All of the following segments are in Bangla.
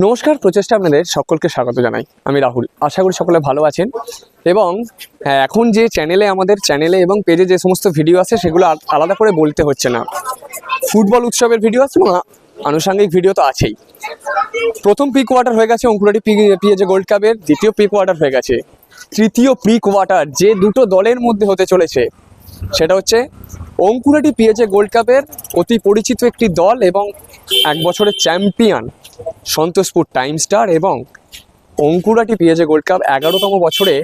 নমস্কার প্রচেষ্টা আপনাদের সকলকে স্বাগত জানাই। আমি রাহুল। আশা করি সকলে ভালো আছেন। এবং হ্যাঁ, এখন যে চ্যানেলে আমাদের চ্যানেলে এবং পেজে যে সমস্ত ভিডিও আছে সেগুলো আলাদা করে বলতে হচ্ছে না। ফুটবল উৎসবের ভিডিও আছে আ- আনুষঙ্গিক ভিডিও তো আছেই। প্রথম প্রি কোয়ার্টার হয়ে গেছে অঙ্কুরাটি পিএজে গোল্ড কাপের দ্বিতীয় প্রি কোয়ার্টার হয়ে গেছে। তৃতীয় প্রি কোয়ার্টার যে দুটো দলের মধ্যে হতে চলেছে সেটা হচ্ছে অঙ্কুরাটি পিএজে গোল্ড কাপের অতি পরিচিত একটি দল এবং এক বছরের চ্যাম্পিয়ন সন্তোষপুর টাইম স্টার এবং অঙ্কুরাটি পিএজে গোল্ড কাপ এগারোতম বছরে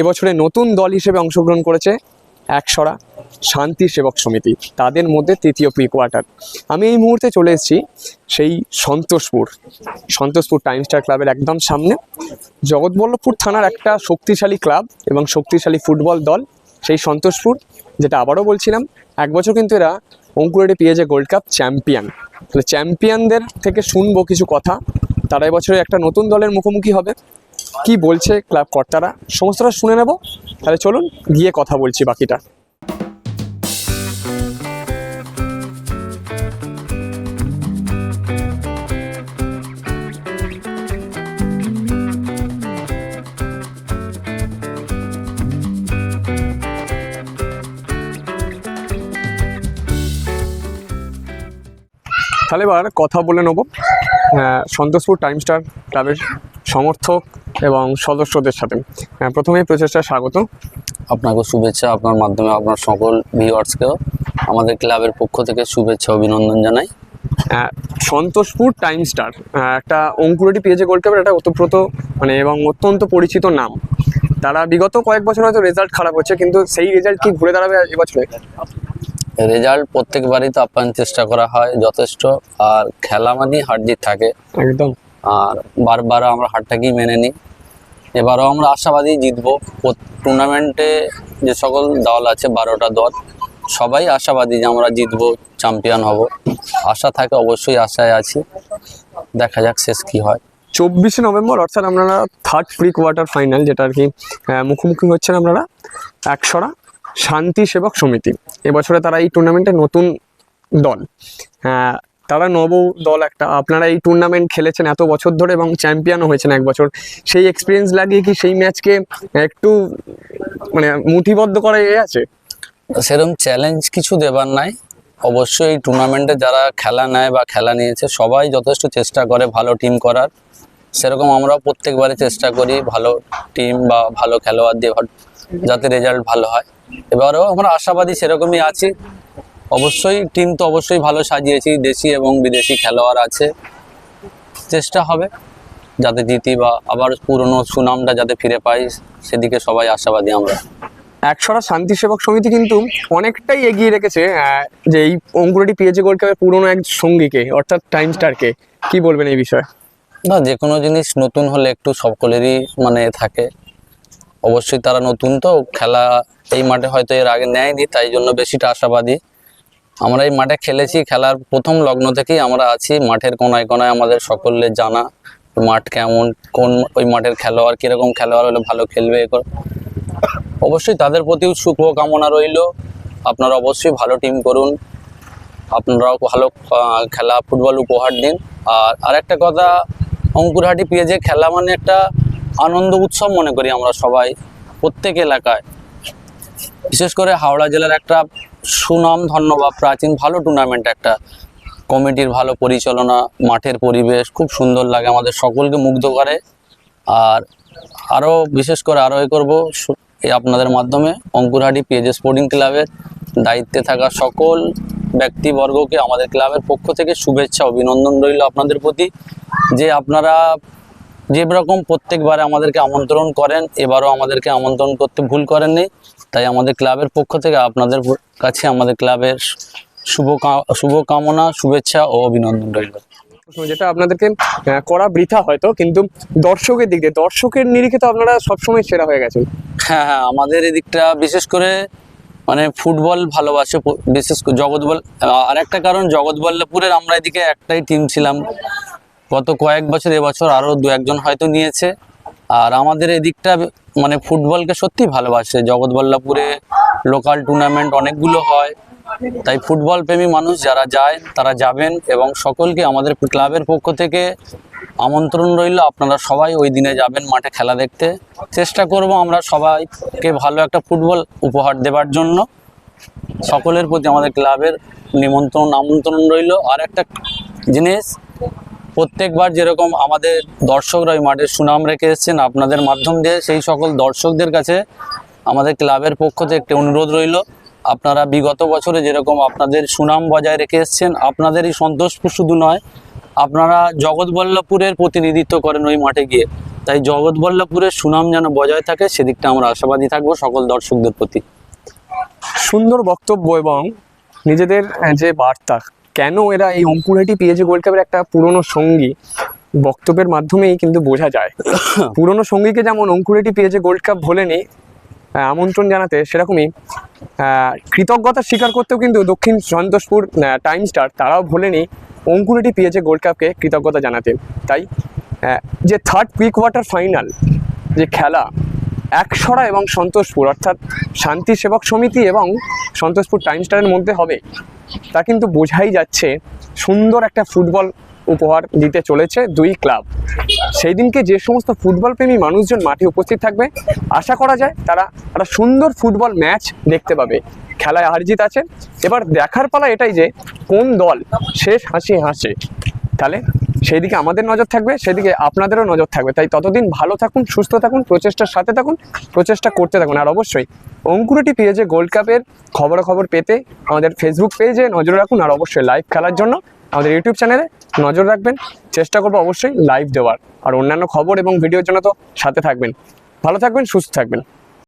এবছরে নতুন দল হিসেবে অংশগ্রহণ করেছে একসরা শান্তি সেবক সমিতি, তাদের মধ্যে তৃতীয় প্রি কোয়ার্টার। আমি এই মুহূর্তে চলে এসেছি সেই সন্তোষপুর সন্তোষপুর টাইম স্টার ক্লাবের একদম সামনে। জগৎবল্লভপুর থানার একটা শক্তিশালী ক্লাব এবং শক্তিশালী ফুটবল দল। সেই সন্তোষপুর, যেটা আবারও বলছিলাম, এক বছর কিন্তু এরা অঙ্কুরেটে পেয়েছে গোল্ড কাপ চ্যাম্পিয়ন। তাহলে চ্যাম্পিয়নদের থেকে শুনব কিছু কথা। তারা এবছরে একটা নতুন দলের মুখোমুখি হবে। কি বলছে ক্লাব কর্তারা? সমস্তটা শুনে নেব। তাহলে চলুন গিয়ে কথা বলছি বাকিটা। তাহলে এবার কথা বলে নেব। সন্তোষপুর টাইম স্টার ক্লাবের সমর্থক এবং সদস্যদের সাথে। প্রথমেই প্রচেষ্টা স্বাগত। আপনাকে শুভেচ্ছা আপনার মাধ্যমে আপনার সকল ভিউয়ার্সকেও আমাদের ক্লাবের পক্ষ থেকে শুভেচ্ছা অভিনন্দন জানাই। সন্তোষপুর টাইম স্টার একটা অঙ্কুরেটি পেয়েছে গোল্ড কাপের একটা ওতপ্রোত মানে এবং অত্যন্ত পরিচিত নাম। তারা বিগত কয়েক বছর হয়তো রেজাল্ট খারাপ হচ্ছে কিন্তু সেই রেজাল্ট কি ঘুরে দাঁড়াবে এবছরে রেজাল্ট প্রত্যেকবারই তো আপ্যায়ন চেষ্টা করা হয় যথেষ্ট। আর খেলা মানেই হার জিত থাকে। একদম। আর বারবার আমরা হারটাকেই মেনে নিই। এবারও আমরা আশাবাদী জিতবো। টুর্নামেন্টে যে সকল দল আছে বারোটা দল সবাই আশাবাদী যে আমরা জিতবো চ্যাম্পিয়ন হব। আশা থাকে অবশ্যই আশায় আছি। দেখা যাক শেষ কি হয়। চব্বিশে নভেম্বর অর্থাৎ আপনারা থার্ড প্রি কোয়ার্টার ফাইনাল যেটা আর কি মুখোমুখি হচ্ছেন আপনারা একশরা শান্তি সেবক সমিতি। এবছরে তারা এই টুর্নামেন্টে নতুন দল। হ্যাঁ তারা নব দল একটা। আপনারা এই টুর্নামেন্ট খেলেছেন এত বছর ধরে এবং চ্যাম্পিয়নও হয়েছেন এক বছর। সেই এক্সপিরিয়েন্স লাগিয়ে কি সেই ম্যাচকে একটু মানে মুঠিবদ্ধ করা এ আছে? সেরকম চ্যালেঞ্জ কিছু দেবার নাই। অবশ্যই এই টুর্নামেন্টে যারা খেলা নেয় বা খেলা নিয়েছে, সবাই যথেষ্ট চেষ্টা করে ভালো টিম করার। সেরকম আমরা প্রত্যেকবারই চেষ্টা করি ভালো টিম বা ভালো খেলোয়াড় দিয়ে যাতে রেজাল্ট ভালো হয়। এবারেও আমরা আশাবাদী সেরকমই আছি। অবশ্যই টিম তো অবশ্যই ভালো সাজিয়েছি দেশি এবং বিদেশি খেলোয়াড় আছে। চেষ্টা হবে যাতে জিতি বা আবার পুরনো সুনামটা যাতে ফিরে পাই সেদিকে সবাই আশাবাদী আমরা। একশরা শান্তি সেবক সমিতি কিন্তু অনেকটাই এগিয়ে রেখেছে যে এই অঙ্কুরটি পিএইচি গোল্ড কাপের পুরনো এক সঙ্গীকে অর্থাৎ টাইম স্টারকে কি বলবেন এই বিষয়ে? না যে কোনো জিনিস নতুন হলে একটু সকলেরই মানে থাকে। অবশ্যই তারা নতুন তো খেলা এই মাঠে হয়তো এর আগে নেয়নি, তাই জন্য বেশিটা আশাবাদী। আমরা এই মাঠে খেলেছি, খেলার প্রথম লগ্ন থেকেই আমরা আছি। মাঠের কোনায় কোনায় আমাদের সকলের জানা মাঠ কেমন, কোন ওই মাঠের খেলোয়াড়, কীরকম খেলোয়াড় হলে ভালো খেলবে। অবশ্যই তাদের প্রতিও শুভকামনা রইল। আপনারা অবশ্যই ভালো টিম করুন। আপনারাও ভালো খেলা, ফুটবল উপহার দিন। আর আরেকটা কথা, অঙ্কুরহাটি পেঁয়াজে খেলা মানে একটা আনন্দ উৎসব মনে করি আমরা সবাই, প্রত্যেক এলাকায়। বিশেষ করে হাওড়া জেলার একটা সুনাম ধন্য বা প্রাচীন ভালো টুর্নামেন্ট একটা কমিটির ভালো পরিচালনা, মাঠের পরিবেশ, খুব সুন্দর লাগে, আমাদের সকলকে মুগ্ধ করে। আর আরও বিশেষ করে আরও এ করব আপনাদের মাধ্যমে, অঙ্কুরহাটি পেজে স্পোর্টিং ক্লাবের দায়িত্বে থাকা সকল ব্যক্তিবর্গকে আমাদের ক্লাবের পক্ষ থেকে শুভেচ্ছা, অভিনন্দন রইল আপনাদের প্রতি। যে আপনারা যে রকম প্রত্যেকবারে আমাদেরকে আমন্ত্রণ করেন এবারও আমাদেরকে আমন্ত্রণ করতে ভুল করেননি। তাই আমাদের ক্লাবের পক্ষ থেকে আপনাদের কাছে আমাদের ক্লাবের শুভ শুভকামনা শুভেচ্ছা ও অভিনন্দন রইল। যেটা আপনাদেরকে করা বৃথা হয়তো কিন্তু দর্শকের দিক দিয়ে দর্শকের নিরিখে তো আপনারা সবসময় সেরা হয়ে গেছেন। হ্যাঁ হ্যাঁ আমাদের এদিকটা বিশেষ করে মানে ফুটবল ভালোবাসে বিশেষ করে জগৎবল আর একটা কারণ জগৎবল্লভপুরের আমরা এদিকে একটাই টিম ছিলাম। গত কয়েক বছর, এবছর আরও দু একজন হয়তো নিয়েছে। আর আমাদের এদিকটা মানে ফুটবলকে সত্যি ভালোবাসে। জগৎবল্লভপুরে লোকাল টুর্নামেন্ট অনেকগুলো হয়। তাই ফুটবল প্রেমী মানুষ যারা যায়, তারা যাবেন এবং সকলকে আমাদের ক্লাবের পক্ষ থেকে আমন্ত্রণ রইল। আপনারা সবাই ওই দিনে যাবেন মাঠে খেলা দেখতে। চেষ্টা করব আমরা সবাইকে ভালো একটা ফুটবল উপহার দেবার জন্য। সকলের প্রতি আমাদের ক্লাবের নিমন্ত্রণ, আমন্ত্রণ রইল। আর একটা জিনিস প্রত্যেকবার যেরকম আমাদের দর্শকরা ওই মাঠের সুনাম রেখে এসেছেন, আপনাদের মাধ্যম দিয়ে সেই সকল দর্শকদের কাছে আমাদের ক্লাবের পক্ষ থেকে একটি অনুরোধ রইল। আপনারা বিগত বছরে যেরকম আপনাদের সুনাম বজায় রেখে এসেছেন, আপনাদেরই সন্তোষপুর শুধু নয়, আপনারা জগৎবল্লভপুরের প্রতিনিধিত্ব করেন ওই মাঠে গিয়ে। তাই জগৎবল্লভপুরের সুনাম যেন বজায় থাকে, সেদিকটা আমরা আশাবাদী থাকব সকল দর্শকদের প্রতি। সুন্দর বক্তব্য এবং নিজেদের যে বার্তা কেন এরা এই অঙ্কুরহাটি পিএজি গোল্ড কাপের একটা পুরনো সঙ্গী? বক্তব্যের মাধ্যমেই কিন্তু বোঝা যায়। পুরনো সঙ্গীকে যেমন অঙ্কুরেটি পিএজি গোল্ড কাপ ভোলেনি আমন্ত্রণ জানাতে সেরকমই কৃতজ্ঞতা স্বীকার করতেও কিন্তু দক্ষিণ সন্তোষপুর টাইম স্টার তারাও ভোলেনি অঙ্কুরেটি পিএজে গোল্ড কাপকে কৃতজ্ঞতা জানাতে। তাই যে থার্ড প্রি কোয়ার্টার ফাইনাল যে খেলা একসরা এবং সন্তোষপুর অর্থাৎ শান্তি সেবক সমিতি এবং সন্তোষপুর টাইম স্টারের মধ্যে হবে। তা কিন্তু বোঝাই যাচ্ছে সুন্দর একটা ফুটবল উপহার দিতে চলেছে দুই ক্লাব। সেই দিনকে যে সমস্ত ফুটবল প্রেমী মানুষজন মাঠে উপস্থিত থাকবে, আশা করা যায় তারা একটা সুন্দর ফুটবল ম্যাচ দেখতে পাবে। খেলায় হারজিত আছে। এবার দেখার পালা এটাই যে কোন দল শেষ হাসি হাসে। তাহলে সেই দিকে আমাদের নজর থাকবে সেদিকে আপনাদেরও নজর থাকবে। তাই ততদিন ভালো থাকুন, সুস্থ থাকুন, প্রচেষ্টার সাথে থাকুন, প্রচেষ্টা করতে থাকুন। আর অবশ্যই অঙ্কুরটি পেয়েছে গোল্ড কাপের খবরাখবর পেতে আমাদের ফেসবুক পেজে নজর রাখুন, আর অবশ্যই লাইভ খেলার জন্য আমাদের ইউটিউব চ্যানেলে নজর রাখবেন। চেষ্টা করব অবশ্যই লাইভ দেওয়ার। আর অন্যান্য খবর এবং ভিডিওর জন্য তো সাথে থাকবেন। ভালো থাকবেন, সুস্থ থাকবেন।